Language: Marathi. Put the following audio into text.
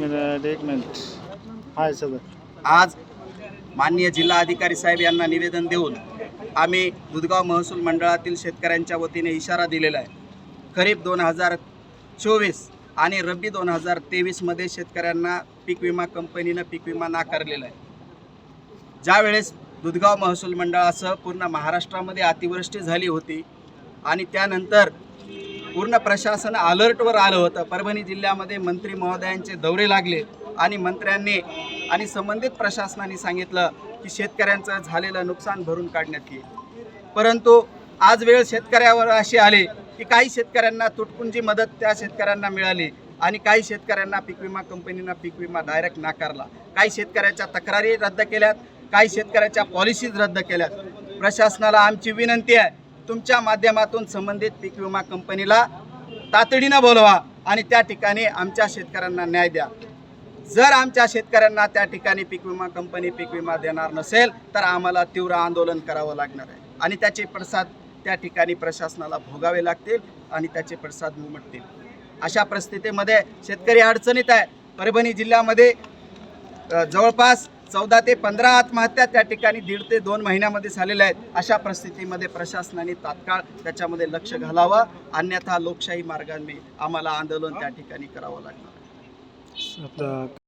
मिनिट एक मिनिट हाय सर आज माननीय जिल्हा अधिकारी साहेब यांना निवेदन देऊन आम्ही दुधगाव महसूल मंडळातील शेतकऱ्यांच्या वतीने इशारा दिलेला आहे. खरीप दोन हजार चोवीस आणि रब्बी दोन हजार तेवीसमध्ये शेतकऱ्यांना पीक विमा कंपनीनं पीक विमा नाकारलेला आहे. ज्यावेळेस दुधगाव महसूल मंडळासह पूर्ण महाराष्ट्रामध्ये अतिवृष्टी झाली होती आणि त्यानंतर पूर्ण प्रशासन अलर्टवर आलं होतं. परभणी जिल्ह्यामध्ये मंत्री महोदयांचे दौरे लागले आणि मंत्र्यांनी आणि संबंधित प्रशासनाने सांगितलं की शेतकऱ्यांचं झालेलं नुकसान भरून काढण्यात येईल. परंतु आज वेळ शेतकऱ्यावर अशी आली की काही शेतकऱ्यांना तुटपुंजी मदत त्या शेतकऱ्यांना मिळाली आणि काही शेतकऱ्यांना पीक विमा कंपनीनं पीक विमा डायरेक्ट नाकारला. काही शेतकऱ्याच्या तक्रारी रद्द केल्यात काही शेतकऱ्याच्या पॉलिसीज रद्द केल्यात. प्रशासनाला आमची विनंती आहे तुमच्या माध्यमातून संबंधित पीक विमा कंपनीला तातडीनं बोलवा आणि त्या ठिकाणी आमच्या शेतकऱ्यांना न्याय द्या. जर आमच्या शेतकऱ्यांना त्या ठिकाणी पीक विमा कंपनी पीक विमा देणार नसेल तर आम्हाला तीव्र आंदोलन करावं लागणार आहे. आणि त्याचे प्रसाद त्या ठिकाणी प्रशासनाला भोगावे लागतील आणि त्याचे प्रसाद उमटतील. अशा परिस्थितीमध्ये शेतकरी अडचणीत आहे. परभणी जिल्ह्यामध्ये जवळपास चौदा ते पंधरा आत्महत्या त्या ठिकाणी दीड ते दोन महिन्यामध्ये झालेल्या आहेत. अशा परिस्थितीमध्ये प्रशासनाने तात्काळ त्याच्यामध्ये लक्ष घालावं. अन्यथा लोकशाही मार्गाने आम्हाला आंदोलन त्या ठिकाणी करावं लागणार